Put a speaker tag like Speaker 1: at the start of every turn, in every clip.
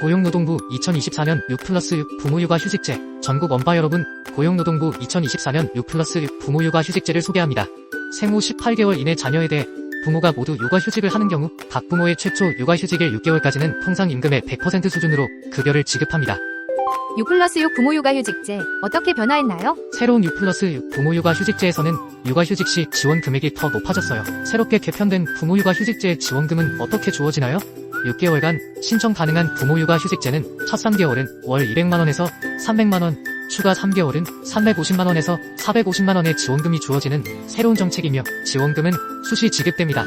Speaker 1: 고용노동부 2024년 6 플러스 6 부모육아 휴직제 전국 엄빠 여러분 고용노동부 2024년 6 플러스 6 부모육아 휴직제를 소개합니다. 생후 18개월 이내 자녀에 대해 부모가 모두 육아휴직을 하는 경우 각 부모의 최초 육아휴직일 6개월까지는 통상 임금의 100% 수준으로 급여를 지급합니다.
Speaker 2: 6 플러스 6 부모 육아휴직제 어떻게 변화했나요?
Speaker 1: 새로운 6 플러스 6 부모육아 휴직제에서는 육아휴직 시 지원 금액이 더 높아졌어요. 새롭게 개편된 부모육아 휴직제의 지원금은 어떻게 주어지나요? 6개월간 신청 가능한 부모 육아 휴직제는 첫 3개월은 월 200만원에서 300만원, 추가 3개월은 350만원에서 450만원의 지원금이 주어지는 새로운 정책이며 지원금은 수시 지급됩니다.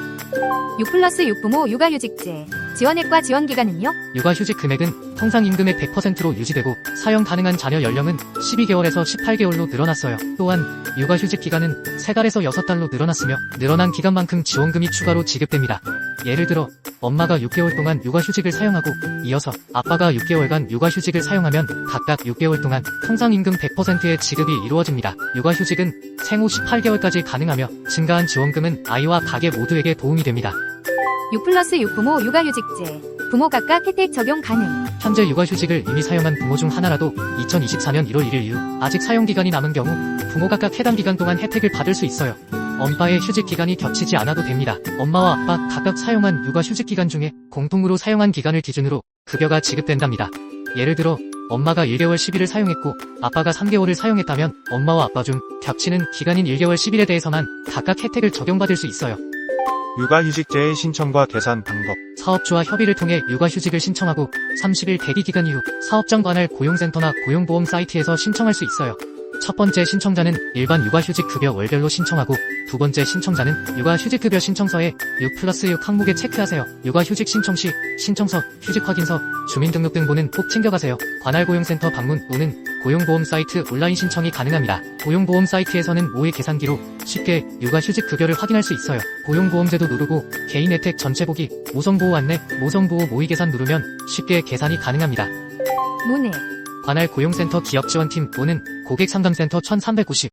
Speaker 2: 6 플러스 6 부모 육아휴직제 지원액과 지원기간은요?
Speaker 1: 육아휴직 금액은 통상 임금의 100%로 유지되고 사용 가능한 자녀 연령은 12개월에서 18개월로 늘어났어요. 또한 육아휴직 기간은 3달에서 6달로 늘어났으며 늘어난 기간만큼 지원금이 추가로 지급됩니다. 예를 들어 엄마가 6개월 동안 육아휴직을 사용하고 이어서 아빠가 6개월간 육아휴직을 사용하면 각각 6개월 동안 통상 임금 100%의 지급이 이루어집니다. 육아휴직은 생후 18개월까지 가능하며 증가한 지원금은 아이와 가계 모두에게 도움이 됩니다.
Speaker 2: 6 플러스 6 부모 육아휴직제 부모 각각 혜택 적용 가능
Speaker 1: 현재 육아휴직을 이미 사용한 부모 중 하나라도 2024년 1월 1일 이후 아직 사용 기간이 남은 경우 부모 각각 해당 기간 동안 혜택을 받을 수 있어요. 엄빠의 휴직 기간이 겹치지 않아도 됩니다. 엄마와 아빠 각각 사용한 육아 휴직 기간 중에 공통으로 사용한 기간을 기준으로 급여가 지급된답니다. 예를 들어 엄마가 1개월 10일을 사용했고 아빠가 3개월을 사용했다면 엄마와 아빠 중 겹치는 기간인 1개월 10일에 대해서만 각각 혜택을 적용받을 수 있어요.
Speaker 3: 육아휴직제의 신청과 계산 방법.
Speaker 1: 사업주와 협의를 통해 육아휴직을 신청하고 30일 대기 기간 이후 사업장 관할 고용센터나 고용보험 사이트에서 신청할 수 있어요. 첫 번째 신청자는 일반 육아휴직 급여 월별로 신청하고 두 번째 신청자는 육아휴직 급여 신청서에 6 플러스 6 항목에 체크하세요. 육아휴직 신청 시 신청서, 휴직 확인서, 주민등록등본은 꼭 챙겨가세요. 관할 고용센터 방문 또는 고용보험 사이트 온라인 신청이 가능합니다. 고용보험 사이트에서는 모의 계산기로 쉽게 육아휴직 급여를 확인할 수 있어요. 고용보험제도 누르고 개인 혜택 전체 보기, 모성보호 안내, 모성보호 모의 계산 누르면 쉽게 계산이 가능합니다.
Speaker 2: 문의
Speaker 1: 관할 고용센터 기업지원팀 또는 고객상담센터 1390